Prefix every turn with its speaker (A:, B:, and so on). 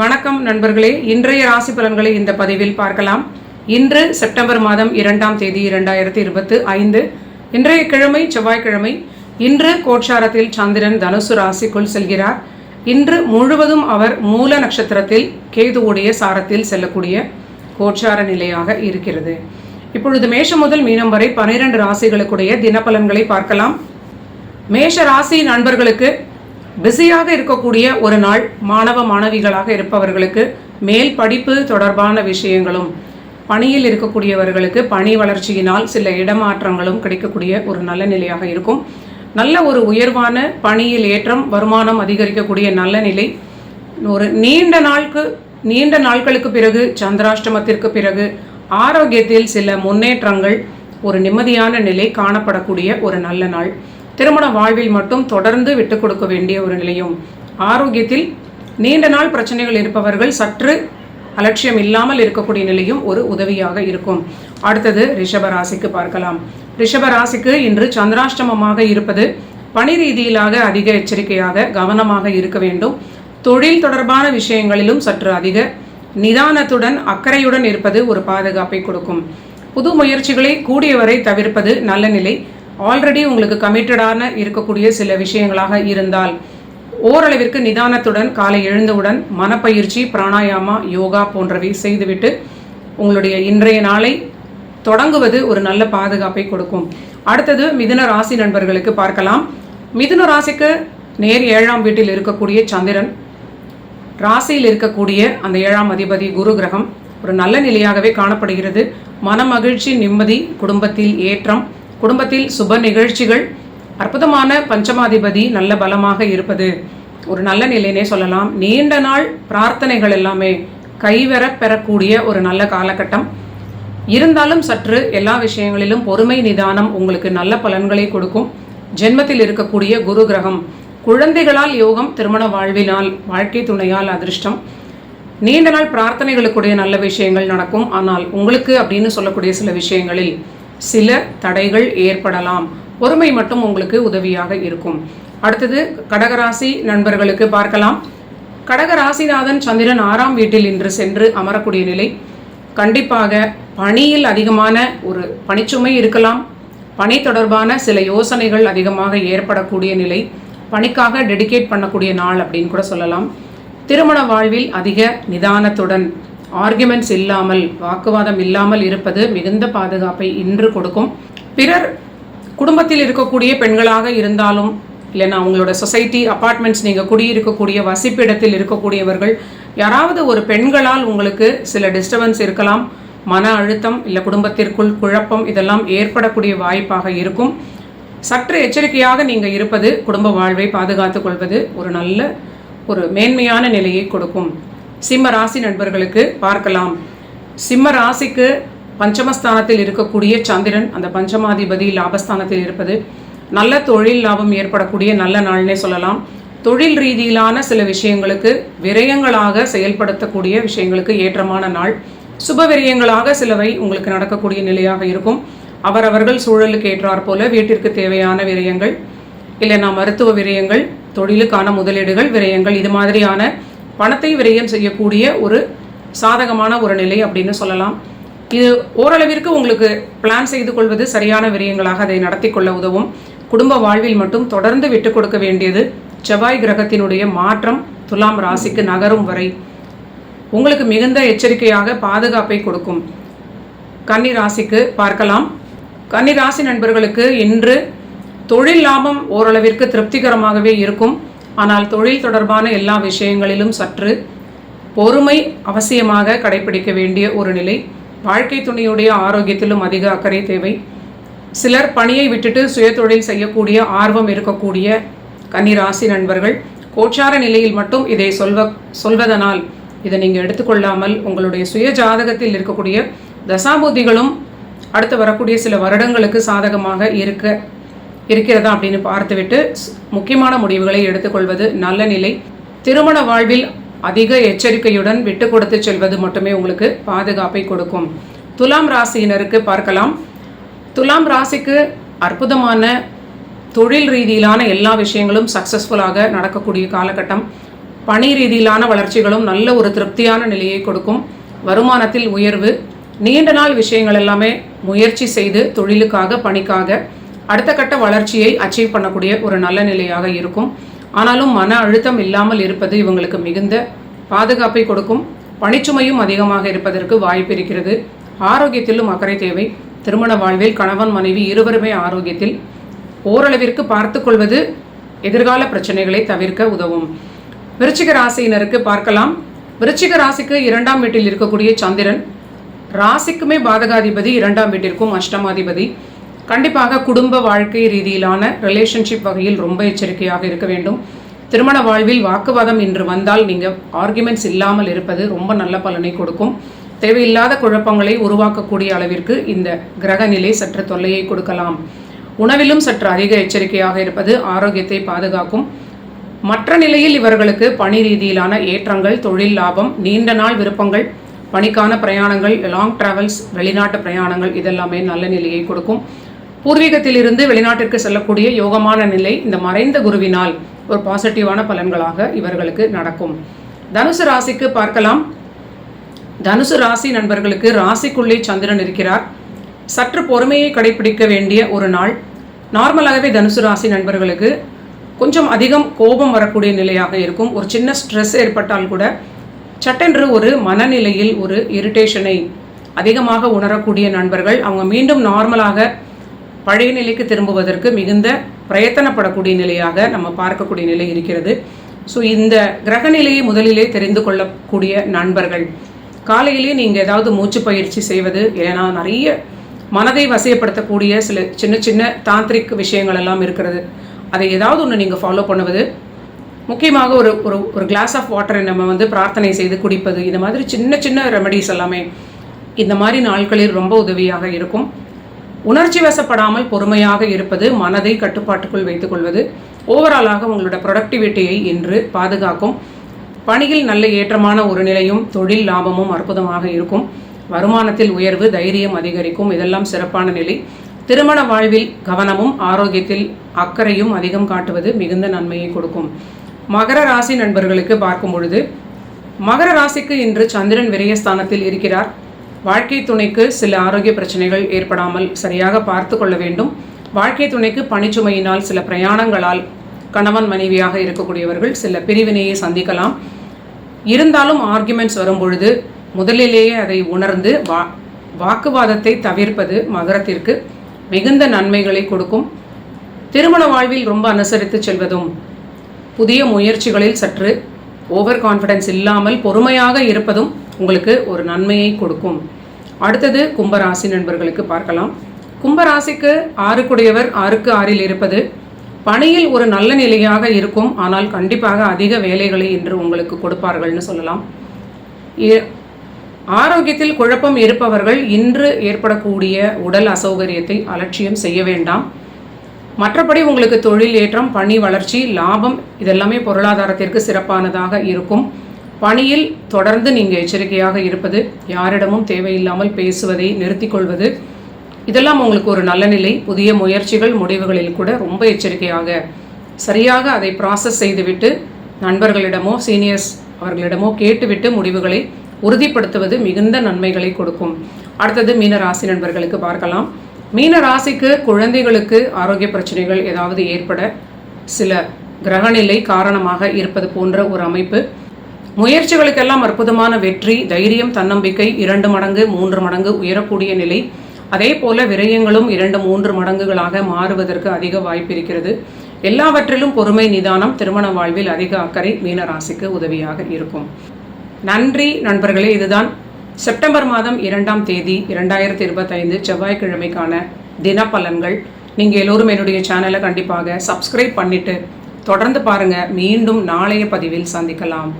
A: வணக்கம் நண்பர்களே. இன்றைய ராசி பலன்களை இந்த பதிவில் பார்க்கலாம். இன்று செப்டம்பர் மாதம் இரண்டாம் தேதி இரண்டாயிரத்தி இருபத்தி ஐந்து. இன்றைய கிழமை செவ்வாய்க்கிழமை இன்று கோட்சாரத்தில் சந்திரன் தனுசு ராசிக்குள் செல்கிறார். இன்று முழுவதும் அவர் மூல நட்சத்திரத்தில் கேதுவுடைய சாரத்தில் செல்லக்கூடிய கோட்சார நிலையாக இருக்கிறது. இப்பொழுது மேஷம் முதல் மீனம் வரை பனிரெண்டு ராசிகளுக்குடைய தினப்பலன்களை பார்க்கலாம். மேஷ ராசி நண்பர்களுக்கு பிஸியாக இருக்கக்கூடிய ஒரு நாள் மாணவ மாணவிகளாக இருப்பவர்களுக்கு மேல் படிப்பு தொடர்பான விஷயங்களும் பணியில் இருக்கக்கூடியவர்களுக்கு பணி வளர்ச்சியினால் சில இடமாற்றங்களும் கிடைக்கக்கூடிய ஒரு நல்ல நிலையாக இருக்கும். நல்ல ஒரு உயர்வான பணியில் ஏற்றம் வருமானம் அதிகரிக்கக்கூடிய நல்ல நிலை. ஒரு நீண்ட நாளுக்கு நீண்ட நாட்களுக்கு பிறகு சந்திராஷ்டமத்திற்கு பிறகு ஆரோக்கியத்தில் சில முன்னேற்றங்கள் ஒரு நிம்மதியான நிலை காணப்படக்கூடிய ஒரு நல்ல நாள். திருமண வாழ்வில் மட்டும் தொடர்ந்து விட்டு கொடுக்க வேண்டிய ஒரு நிலையும். ஆரோக்கியத்தில் நீண்ட நாள் பிரச்சனைகள் இருப்பவர்கள் சற்று அலட்சியம் இல்லாமல் இருக்கக்கூடிய நிலையும் ஒரு உதவியாக இருக்கும். அடுத்தது ரிஷபராசிக்கு பார்க்கலாம். ரிஷபராசிக்கு இன்று சந்திராஷ்டமமாக இருப்பது பணி ரீதியிலாக அதிக எச்சரிக்கையாக கவனமாக இருக்க வேண்டும். தொழில் தொடர்பான விஷயங்களிலும் சற்று அதிக நிதானத்துடன் அக்கறையுடன் இருப்பது ஒரு பாதுகாப்பை கொடுக்கும். புது முயற்சிகளை கூடியவரை தவிர்ப்பது நல்ல நிலை. ஆல்ரெடி உங்களுக்கு கமிட்டடான இருக்கக்கூடிய சில விஷயங்களாக இருந்தால் ஓரளவிற்கு நிதானத்துடன் காலை எழுந்தவுடன் மனப்பயிற்சி பிராணாயாமா யோகா போன்றவை செய்துவிட்டு உங்களுடைய இன்றைய நாளை தொடங்குவது ஒரு நல்ல பாதுகாப்பை கொடுக்கும். அடுத்தது மிதுன ராசி நண்பர்களுக்கு பார்க்கலாம். மிதுன ராசிக்கு நேர் ஏழாம் வீட்டில் இருக்கக்கூடிய சந்திரன் ராசியில் இருக்கக்கூடிய அந்த ஏழாம் அதிபதி குரு கிரகம் ஒரு நல்ல நிலையாகவே காணப்படுகிறது. மனமகிழ்ச்சி நிம்மதி குடும்பத்தில் ஏற்றம் குடும்பத்தில் சுப நிகழ்ச்சிகள் அற்புதமான பஞ்சமாதிபதி நல்ல பலமாக இருப்பது. ஒரு நல்ல நிலைனே சொல்லலாம். நீண்ட நாள் பிரார்த்தனைகள் எல்லாமே கைவர பெறக்கூடிய ஒரு நல்ல காலகட்டம். இருந்தாலும் சற்று எல்லா விஷயங்களிலும் பொறுமை நிதானம் உங்களுக்கு நல்ல பலன்களை கொடுக்கும். ஜென்மத்தில் இருக்கக்கூடிய குரு கிரகம். குழந்தைகளால் யோகம் திருமண வாழ்வினால் வாழ்க்கை துணையால் அதிர்ஷ்டம். நீண்ட நாள் பிரார்த்தனைகளுக்குடைய நல்ல விஷயங்கள் நடக்கும். ஆனால் உங்களுக்கு அப்படின்னு சொல்லக்கூடிய சில விஷயங்களில் சில தடைகள் ஏற்படலாம். பொறுமை மட்டும் உங்களுக்கு உதவியாக இருக்கும். அடுத்தது கடகராசி நண்பர்களுக்கு பார்க்கலாம். கடகராசிநாதன் சந்திரன் ஆறாம் வீட்டில் இன்று சென்று அமரக்கூடிய நிலை. கண்டிப்பாக பணியில் அதிகமான ஒரு பணிச்சுமை இருக்கலாம். பணி தொடர்பான சில யோசனைகள் அதிகமாக ஏற்படக்கூடிய நிலை. பணிக்காக டெடிகேட் பண்ணக்கூடிய நாள் அப்படின்னு கூட சொல்லலாம். திருமண வாழ்வில் அதிக நிதானத்துடன் ஆர்குமெண்ட்ஸ் இல்லாமல் வாக்குவாதம் இல்லாமல் இருப்பது மிகுந்த பாதுகாப்பை இன்று கொடுக்கும். பிறர் குடும்பத்தில் இருக்கக்கூடிய பெண்களாக இருந்தாலும் இல்லைன்னா அவங்களோட சொசைட்டி அப்பார்ட்மெண்ட்ஸ் நீங்கள் குடியிருக்கக்கூடிய வசிப்பிடத்தில் இருக்கக்கூடியவர்கள் யாராவது ஒரு பெண்களால் உங்களுக்கு சில டிஸ்டர்பன்ஸ் இருக்கலாம் மன அழுத்தம் இல்லை குடும்பத்திற்குள் குழப்பம் இதெல்லாம் ஏற்படக்கூடிய வாய்ப்பாக இருக்கும். சற்று எச்சரிக்கையாக நீங்கள் இருப்பது குடும்ப வாழ்வை பாதுகாத்துக் கொள்வது ஒரு நல்ல ஒரு மேன்மையான நிலையை கொடுக்கும். சிம்ம ராசி நண்பர்களுக்கு பார்க்கலாம். சிம்ம ராசிக்கு பஞ்சமஸ்தானத்தில் இருக்கக்கூடிய சந்திரன் அந்த பஞ்சமாதிபதி லாபஸ்தானத்தில் இருப்பது. நல்ல தொழில் லாபம் ஏற்படக்கூடிய நல்ல நாள்னே சொல்லலாம். தொழில் ரீதியிலான சில விஷயங்களுக்கு விரயங்களாக செயல்படுத்தக்கூடிய விஷயங்களுக்கு ஏற்றமான நாள். சுப விரயங்களாக சிலவை உங்களுக்கு நடக்கக்கூடிய நிலையாக இருக்கும். அவரவர்கள் சூழலுக்கு ஏற்றாற் போல வீட்டிற்கு தேவையான விரயங்கள் இல்லைனா மருத்துவ விரயங்கள் தொழிலுக்கான முதலீடுகள் விரயங்கள் இது மாதிரியான பணத்தை விரயம் செய்யக்கூடிய ஒரு சாதகமான ஒரு நிலை அப்படின்னு சொல்லலாம். இது ஓரளவிற்கு உங்களுக்கு பிளான் செய்து கொள்வது சரியான விரயங்களாக அதை நடத்தி கொள்ள உதவும். குடும்ப வாழ்வில் மட்டும் தொடர்ந்து விட்டு கொடுக்க வேண்டியது செவ்வாய் கிரகத்தினுடைய மாற்றம் துலாம் ராசிக்கு நகரும் வரை. உங்களுக்கு மிகுந்த எச்சரிக்கையாக பாதுகாப்பை கொடுக்கும். கன்னி ராசிக்கு பார்க்கலாம். கன்னி ராசி நண்பர்களுக்கு இன்று தொழில் லாபம் ஓரளவிற்கு திருப்திகரமாகவே இருக்கும். ஆனால் தொழில் தொடர்பான எல்லா விஷயங்களிலும் சற்று பொறுமை அவசியமாக கடைபிடிக்க வேண்டிய ஒரு நிலை. வாழ்க்கை துணையுடைய ஆரோக்கியத்திலும் அதிக அக்கறை தேவை. சிலர் பணியை விட்டுட்டு சுயதொழில் செய்யக்கூடிய ஆர்வம் இருக்கக்கூடிய கன்னிராசி நண்பர்கள் கோச்சார நிலையில் மட்டும் இதை சொல்வ சொல்வதனால் இதை நீங்கள் எடுத்துக்கொள்ளாமல் உங்களுடைய சுய ஜாதகத்தில் இருக்கக்கூடிய தசாபுத்திகளும் அடுத்து வரக்கூடிய சில வருடங்களுக்கு சாதகமாக இருக்க இருக்கிறதா அப்படின்னு பார்த்துவிட்டு முக்கியமான முடிவுகளை எடுத்துக்கொள்வது நல்ல நிலை. திருமண வாழ்வில் அதிக எச்சரிக்கையுடன் விட்டு கொடுத்து செல்வது மட்டுமே உங்களுக்கு பாதுகாப்பை கொடுக்கும். துலாம் ராசியினருக்கு பார்க்கலாம். துலாம் ராசிக்கு அற்புதமான தொழில் ரீதியிலான எல்லா விஷயங்களும் சக்ஸஸ்ஃபுல்லாக நடக்கக்கூடிய காலகட்டம். பணி ரீதியிலான வளர்ச்சிகளும் நல்ல ஒரு திருப்தியான நிலையை கொடுக்கும். வருமானத்தில் உயர்வு. நீண்ட நாள் விஷயங்கள் எல்லாமே முயற்சி செய்து தொழிலுக்காக பணிக்காக அடுத்த கட்ட வளர்ச்சியை அச்சீவ் பண்ணக்கூடிய ஒரு நல்ல நிலையாக இருக்கும். ஆனாலும் மன அழுத்தம் இல்லாமல் இருப்பது இவங்களுக்கு மிகுந்த பாதுகாப்பை கொடுக்கும். பணிச்சுமையும் அதிகமாக இருப்பதற்கு வாய்ப்பு இருக்கிறது. ஆரோக்கியத்திலும் அக்கறை தேவை. திருமண வாழ்வில் கணவன் மனைவி இருவருமே ஆரோக்கியத்தில். ஓரளவிற்கு பார்த்து கொள்வது எதிர்கால பிரச்சனைகளை தவிர்க்க உதவும். விருச்சிக ராசியினருக்கு பார்க்கலாம். விருச்சிக ராசிக்கு இரண்டாம் வீட்டில் இருக்கக்கூடிய சந்திரன். ராசிக்குமே பாதகாதிபதி இரண்டாம் வீட்டிற்கும் அஷ்டமாதிபதி. கண்டிப்பாக குடும்ப வாழ்க்கை ரீதியிலான ரிலேஷன்ஷிப் வகையில் ரொம்ப எச்சரிக்கையாக இருக்க வேண்டும். திருமண வாழ்வில் வாக்குவாதம் இன்று வந்தால் நீங்கள் ஆர்குமெண்ட்ஸ் இல்லாமல் இருப்பது ரொம்ப நல்ல பலனை கொடுக்கும். தேவையில்லாத குழப்பங்களை உருவாக்கக்கூடிய அளவிற்கு இந்த கிரக நிலை சற்று தொல்லையை கொடுக்கலாம். உணவிலும் சற்று அதிக எச்சரிக்கையாக இருப்பது ஆரோக்கியத்தை பாதுகாக்கும். மற்ற நிலையில் இவர்களுக்கு பணி ரீதியிலான ஏற்றங்கள் தொழில் லாபம் நீண்ட நாள் விருப்பங்கள் பணிக்கான பிரயாணங்கள் லாங் டிராவல்ஸ் வெளிநாட்டு பிரயாணங்கள் இதெல்லாமே நல்ல நிலையை கொடுக்கும். பூர்வீகத்திலிருந்து வெளிநாட்டிற்கு செல்லக்கூடிய யோகமான நிலை இந்த மறைந்த குருவினால் ஒரு பாசிட்டிவான பலன்களாக இவர்களுக்கு நடக்கும். தனுசு ராசிக்கு பார்க்கலாம். தனுசு ராசி நண்பர்களுக்கு ராசிக்குள்ளே சந்திரன் இருக்கிறார். சற்று பொறுமையை கடைபிடிக்க வேண்டிய ஒரு நாள். நார்மலாகவே தனுசு ராசி நண்பர்களுக்கு கொஞ்சம் அதிகம் கோபம் வரக்கூடிய நிலையாக இருக்கும். ஒரு சின்ன ஸ்ட்ரெஸ் ஏற்பட்டால் கூட சட்டென்று ஒரு மனநிலையில் ஒரு இரிட்டேஷனை அதிகமாக உணரக்கூடிய நண்பர்கள். அவங்க மீண்டும் நார்மலாக பழைய நிலைக்கு திரும்புவதற்கு மிகுந்த பிரயத்தனப்படக்கூடிய நிலையாக நம்ம பார்க்கக்கூடிய நிலை இருக்கிறது. ஸோ இந்த கிரக நிலையை முதலிலே தெரிந்து கொள்ளக்கூடிய நண்பர்கள் காலையிலேயே நீங்கள் ஏதாவது மூச்சு பயிற்சி செய்வது ஏன்னா நிறைய மனதை வசியப்படுத்தக்கூடிய சில சின்ன சின்ன தாந்திரிக் விஷயங்கள் எல்லாம் இருக்கிறது. அதை ஏதாவது ஒன்று நீங்கள் ஃபாலோ பண்ணுவது முக்கியமாக ஒரு ஒரு ஒரு கிளாஸ் ஆஃப் வாட்டரை நம்ம வந்து பிரார்த்தனை செய்து குடிப்பது இந்த மாதிரி சின்ன சின்ன ரெமடிஸ் எல்லாமே இந்த மாதிரி நாட்களில் ரொம்ப உதவியாக இருக்கும். உணர்ச்சி வசப்படாமல் பொறுமையாக இருப்பது மனதை கட்டுப்பாட்டுக்குள் வைத்துக்கொள்வது ஓவராலாக உங்களோட ப்ரொடக்டிவிட்டியை இன்று பாதுகாக்கும். பணியில் நல்ல ஏற்றமான ஒரு நிலையும் தொழில் லாபமும் அற்புதமாக இருக்கும். வருமானத்தில் உயர்வு தைரியம் அதிகரிக்கும். இதெல்லாம் சிறப்பான நிலை. திருமண வாழ்வில் கவனமும் ஆரோக்கியத்தில் அக்கறையும் அதிகம் காட்டுவது மிகுந்த நன்மையை கொடுக்கும். மகர ராசி நண்பர்களுக்கு பார்க்கும் பொழுது மகர ராசிக்கு இன்று சந்திரன் விரயஸ்தானத்தில் இருக்கிறார். வாழ்க்கை துணைக்கு சில ஆரோக்கிய பிரச்சனைகள் ஏற்படாமல் சரியாக பார்த்து கொள்ள வேண்டும். வாழ்க்கை துணைக்கு பணிச்சுமையினால் சில பிரயாணங்களால் கணவன் மனைவியாக இருக்கக்கூடியவர்கள் சில பிரிவினையை சந்திக்கலாம். இருந்தாலும் ஆர்குமெண்ட்ஸ் வரும் பொழுது முதலிலேயே அதை உணர்ந்து வா வாக்குவாதத்தை தவிர்ப்பது மகரத்திற்கு மிகுந்த நன்மைகளை கொடுக்கும். திருமண வாழ்வில் ரொம்ப அனுசரித்து செல்வதும் புதிய முயற்சிகளில் சற்று ஓவர் கான்ஃபிடன்ஸ் இல்லாமல் பொறுமையாக இருப்பதும் உங்களுக்கு ஒரு நன்மையை கொடுக்கும். அடுத்தது கும்பராசி நண்பர்களுக்கு பார்க்கலாம். கும்பராசிக்கு ஆறுக்குடையவர் ஆறுக்கு ஆறில் இருப்பது பணியில் ஒரு நல்ல நிலையாக இருக்கும் ஆனால் கண்டிப்பாக அதிக வேலைகளை இன்று உங்களுக்கு கொடுப்பார்கள்னு சொல்லலாம். ஆரோக்கியத்தில் குழப்பம் இருப்பவர்கள் இன்று ஏற்படக்கூடிய உடல் அசௌகரியத்தை அலட்சியம் செய்ய வேண்டாம். மற்றபடி உங்களுக்கு தொழில் ஏற்றம் பணி வளர்ச்சி லாபம் இதெல்லாமே பொருளாதாரத்திற்கு சிறப்பானதாக இருக்கும். பணியில் தொடர்ந்து நீங்கள் எச்சரிக்கையாக இருப்பது யாரிடமும் தேவையில்லாமல் பேசுவதை நிறுத்திக்கொள்வது. இதெல்லாம் உங்களுக்கு ஒரு நல்ல நிலை புதிய முயற்சிகள் முடிவுகளில் கூட ரொம்ப எச்சரிக்கையாக. சரியாக அதை ப்ராசஸ் செய்துவிட்டு நண்பர்களிடமோ சீனியர்ஸ் அவர்களிடமோ கேட்டுவிட்டு முடிவுகளை உறுதிப்படுத்துவது மிகுந்த நன்மைகளை கொடுக்கும். அடுத்தது மீன ராசி நண்பர்களுக்கு பார்க்கலாம். மீன ராசிக்கு குழந்தைகளுக்கு ஆரோக்கிய பிரச்சனைகள் ஏதாவது ஏற்பட சில கிரகநிலை காரணமாக இருப்பது போன்ற ஒரு அமைப்பு. முயற்சிகளுக்கெல்லாம் அற்புதமான வெற்றி தைரியம் தன்னம்பிக்கை இரண்டு மடங்கு மூன்று மடங்கு உயரக்கூடிய நிலை. அதே போல விரயங்களும் இரண்டு மூன்று மடங்குகளாக மாறுவதற்கு அதிக வாய்ப்பு இருக்கிறது. எல்லாவற்றிலும் பொறுமை நிதானம் திருமண வாழ்வில் அதிக அக்கறை மீன ராசிக்கு உதவியாக இருக்கும். நன்றி நண்பர்களே இதுதான் செப்டம்பர் மாதம் இரண்டாம் தேதி இரண்டாயிரத்தி இருபத்தைந்து செவ்வாய்க்கிழமைக்கான தினப்பலன்கள். நீங்கள் எல்லோரும் என்னுடைய சேனலை கண்டிப்பாக சப்ஸ்கிரைப் பண்ணிவிட்டு தொடர்ந்து பாருங்கள் மீண்டும் நாளைய பதிவில் சந்திக்கலாம்.